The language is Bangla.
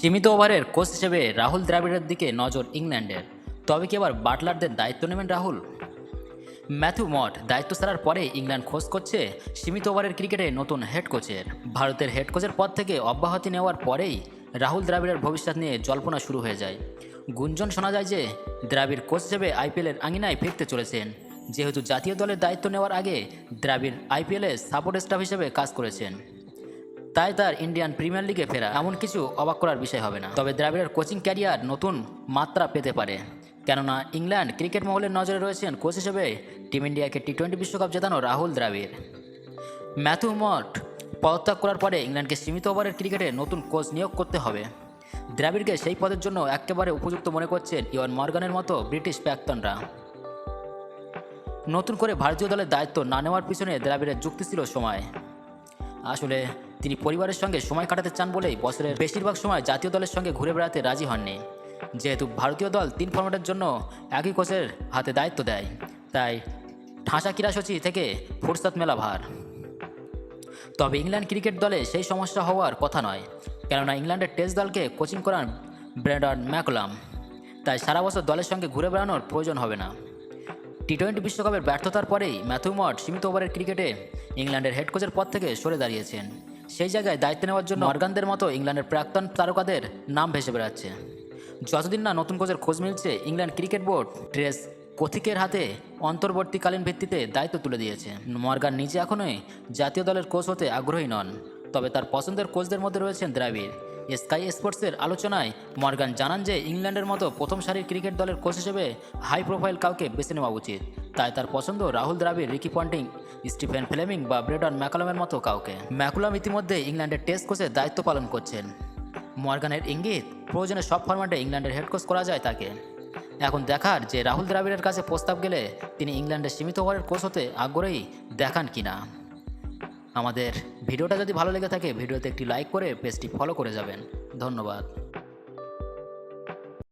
সীমিত ওভারের কোচ হিসেবে রাহুল দ্রাবিড়ের দিকে নজর ইংল্যান্ডের। তবে কি আবার বাটলারদের দায়িত্ব নেবেন রাহুল? ম্যাথু মট দায়িত্ব ছাড়ার পরে ইংল্যান্ড খোঁজ করছে সীমিত ওভারের ক্রিকেটে নতুন হেড কোচের। ভারতের হেড কোচের পদ থেকে অব্যাহতি নেওয়ার পরেই রাহুল দ্রাবিড়ের ভবিষ্যৎ নিয়ে জল্পনা শুরু হয়ে যায়। গুঞ্জন শোনা যায় যে, দ্রাবিড় কোচ হিসেবে আইপিএলের আঙিনায় ফিরতে চলেছেন। যেহেতু জাতীয় দলের দায়িত্ব নেওয়ার আগে দ্রাবিড় আইপিএলে সাপোর্ট স্টাফ হিসেবে কাজ করেছেন। তাই তার ইন্ডিয়ান প্রিমিয়ার লিগে ফেরা এমন কিছু অবাক করার বিষয় হবে না। তবে দ্রাবিড়ের কোচিং ক্যারিয়ার নতুন মাত্রা পেতে পারে। কেননা ইংল্যান্ড ক্রিকেট মহলের নজরে রয়েছেন কোচ হিসেবে টিম ইন্ডিয়াকে টি টোয়েন্টি বিশ্বকাপ জেতানো রাহুল দ্রাবিড়। ম্যাথু মট পদত্যাগ করার পরে ইংল্যান্ডকে সীমিত ওভারের ক্রিকেটে নতুন কোচ নিয়োগ করতে হবে। দ্রাবিড়কে সেই পদের জন্য একেবারে উপযুক্ত মনে করছেন ইয়ন মর্গানের মতো ব্রিটিশ প্রাক্তনরা নতুন করে ভারতীয় দলের দায়িত্ব না নেওয়ার পিছনে দ্রাবিড়ের যুক্তি ছিল সময়। আসলে তিনি পরিবারের সঙ্গে সময় কাটাতে চান বলেই বছরের বেশিরভাগ সময় জাতীয় দলের সঙ্গে ঘুরে বেড়াতে রাজি হননি। যেহেতু ভারতীয় দল তিন ফর্মেটের জন্য একই কোচের হাতে দায়িত্ব দেয়, তাই ঠাঁসা ক্রীড়াসূচি থেকে ফুরসাত মেলা ভার। তবে ইংল্যান্ড ক্রিকেট দলে সেই সমস্যা হওয়ার কথা নয়, কেননা ইংল্যান্ডের টেস্ট দলকে কোচিং করান ব্র্যান্ডন ম্যাকলাম। তাই সারা বছর দলের সঙ্গে ঘুরে বেড়ানোর প্রয়োজন হবে না। টি টোয়েন্টি বিশ্বকাপের ব্যর্থতার পরেই ম্যাথু মট সীমিত ওভারের ক্রিকেটে ইংল্যান্ডের হেড কোচের পদ থেকে সরে দাঁড়িয়েছেন। সেই জায়গায় দায়িত্ব নেওয়ার জন্য অর্গানদের মতো ইংল্যান্ডের প্রাক্তন তারকাদের নাম ভেসে বেড়াচ্ছে। যতদিন না নতুন কোচের খোঁজ মিলছে, ইংল্যান্ড ক্রিকেট বোর্ড ট্রেস কথিকের হাতে অন্তর্বর্তীকালীন ভিত্তিতে দায়িত্ব তুলে দিয়েছে। মর্গান নিজে এখনোই জাতীয় দলের কোচ হতে আগ্রহী নন। তবে তার পছন্দের কোচদের মধ্যে রয়েছেন দ্রাবিড়। স্কাই স্পোর্টসের আলোচনায় মর্গান জানান যে, ইংল্যান্ডের মতো প্রথম সারির ক্রিকেট দলের কোচ হিসেবে হাই প্রোফাইল কাউকে বেছে নেওয়া উচিত। তাই তার পছন্দ Rahul Dravid, Ricky Ponting, Stephen Fleming বা ব্রেডন ম্যাকালামের মতো কাউকে। ম্যাকুলাম ইতিমধ্যে ইংল্যান্ডের টেস্ট কোচের দায়িত্ব পালন করছেন। মর্গানের ইঙ্গিত, প্রয়োজনে সব ফরম্যাটে ইংল্যান্ডের হেড কোচ করা যায় তাকে। এখন দেখার যে, রাহুল দ্রাবিড়ের কাছে প্রস্তাব গেলে তিনি ইংল্যান্ডের সীমিত ওভারের কোচ হতে আগ্রহী দেখান কিনা। আমাদের ভিডিওটা যদি ভালো লেগে থাকে, ভিডিওতে একটি লাইক করে পেজটি ফলো করে যাবেন। ধন্যবাদ।